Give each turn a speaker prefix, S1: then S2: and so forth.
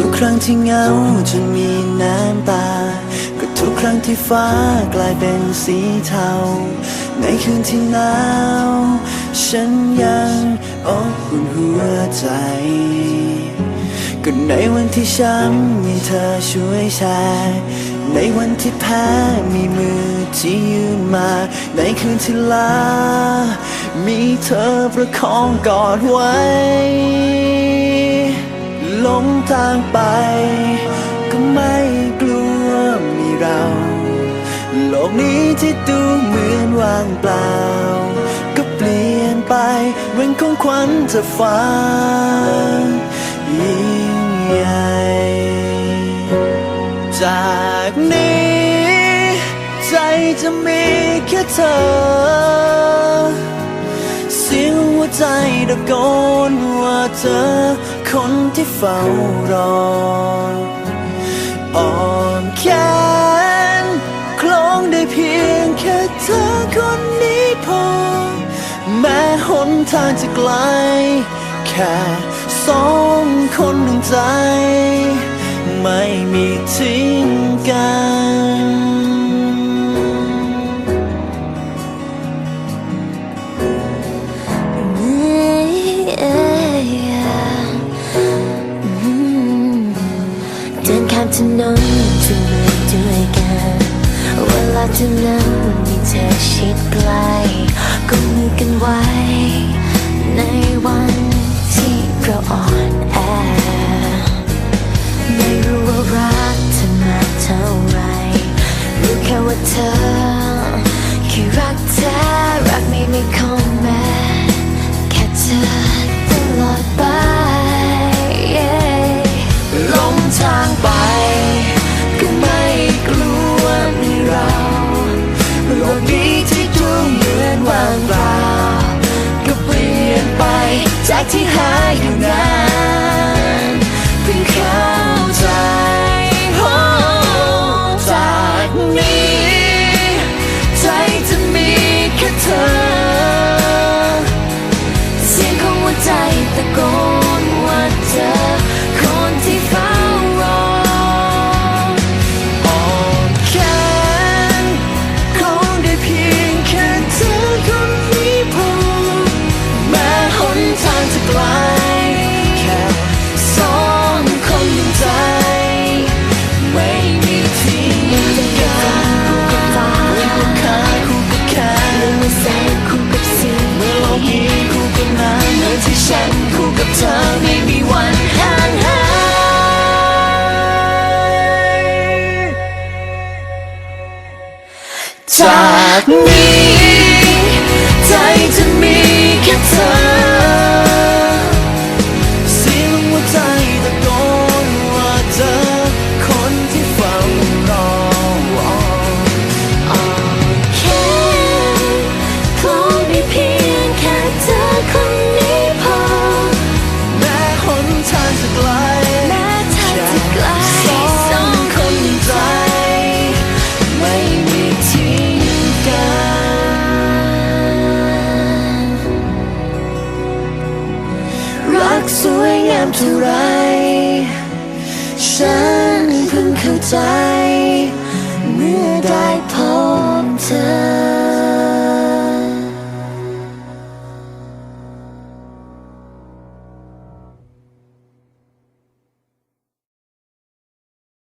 S1: ทุกครั้งที่เหงาจนมีน้ำตา ก็ทุกครั้งที่ฟ้ากลายเป็นสีเทา ในคืนที่หนาว ฉันยังอบอุ่นหัวใจ ก็ในวันที่ช้ำมีเธอช่วยแชร์ในวันที่แพ้มีมือที่ยืนมา ในคืนที่ลา มีเธอประคองกอดไว้ หลงทางไป ก็ไม่กลัวมีเรา โลกนี้ที่ดูเหมือนว่างเปล่า ก็เปลี่ยนไปเรื่องของขวัญจะฟ้ายิ่งใหญ่จากนี้ ใจจะมีแค่เธอ สียงหัวใจตะโกนว่าเธอ คนที่เฝ้ารออ่อนแขนคล้องได้เพียงแค่เธอคนนี้พอ แม้หนทางจะไกล แค่สองคนหนึ่งใจ ไม่มีทิ้งกัน
S2: ถนนจะเมื่อยด้วยกันเวลาเท่านั้นมีเธอชิดใกล้ก็มือกันไว้ ในวันที่เราอ่อนแอไม่รู้ว่ารักเธอมาเท่าไรรู้แค่ว่าเธอแค่รักเธอรักไม่มีข้อ จากนี้
S1: เท่าไร ฉันเพิ่งเข้าใจ